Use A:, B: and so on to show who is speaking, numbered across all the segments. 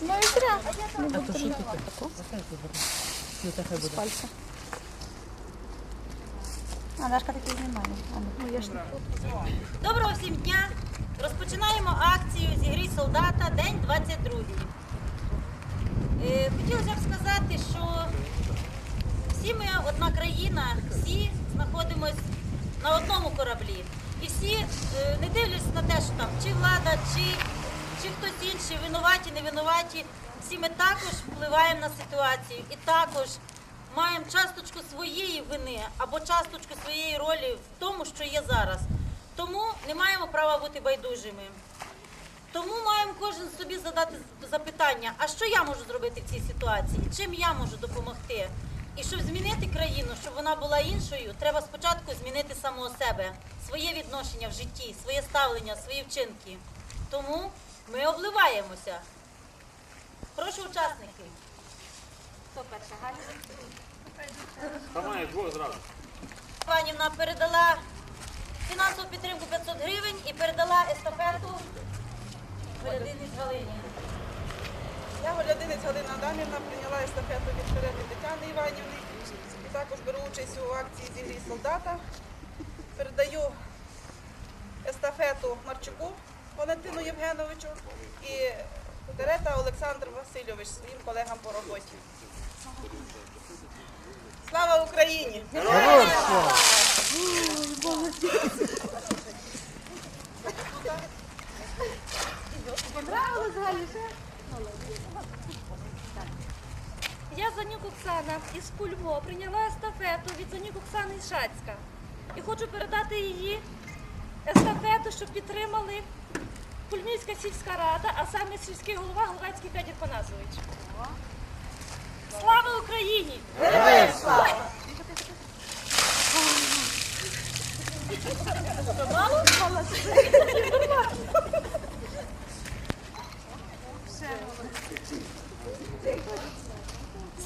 A: Ну і зря. А Дашка такий знімає. Ну, я ж не
B: Доброго всім дня! Розпочинаємо акцію Зігрій солдата, день 22. Е, Хотілося б сказати, що всі ми одна країна, всі знаходимось на одному кораблі. Всі, е, не дивлячись на те, що там чи влада, чи, чи хтось інший, винуваті, не винуваті, всі ми також впливаємо на ситуацію і також маємо часточку своєї вини або часточку своєї ролі в тому, що є зараз. Тому не маємо права бути байдужими. Тому маємо кожен собі задати запитання, а що я можу зробити в цій ситуації? Чим я можу допомогти? І щоб змінити країну, щоб вона була іншою, треба спочатку змінити самого себе, своє відношення в житті, своє ставлення, свої вчинки. Тому ми обливаємося. Прошу учасників. Хто перша? Галя?
C: Двох зразу.
B: Панівна передала фінансову підтримку 500 гривень і передала естафету Перединець Галині.
D: Я Голядинець Галина Адамівна прийняла естафету від Перети Тетяни Іванівни і також беру участь у акції «Зігрій солдата. Передаю естафету Марчуку Валентину Євгеновичу і Терета Олександр Васильович своїм колегам по роботі. Слава Україні!
E: Я Занюк Оксана із Кульво прийняла естафету від Занюк Оксани із Шацька. І хочу передати її естафету, щоб підтримали Кульмівська сільська рада, а саме сільський голова Головецький Федір Панасович. Слава Україні!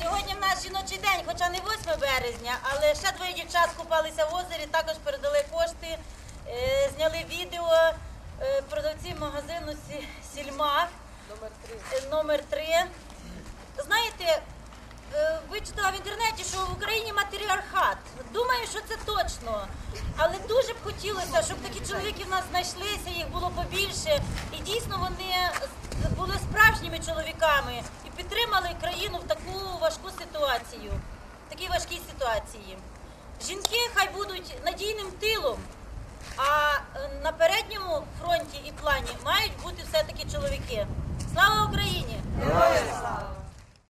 B: Сьогодні в нас жіночий день, хоча не 8 березня, але ще двоє дівчат купалися в озері, також передали кошти, е, зняли відео е, продавці магазину Сі- Сільмах е, номер 3. Знаєте, вичитала в інтернеті, що в Україні матріархат. Думаю, що це точно. Але дуже б хотілося, щоб такі чоловіки в нас знайшлися, їх було побільше. І дійсно вони були справжніми чоловіками підтримали країну в таку важку ситуацію, в такій важкій ситуації. Жінки хай будуть надійним тилом, а е, на передньому фронті і плані мають бути все-таки чоловіки. Слава Україні! Героям слава!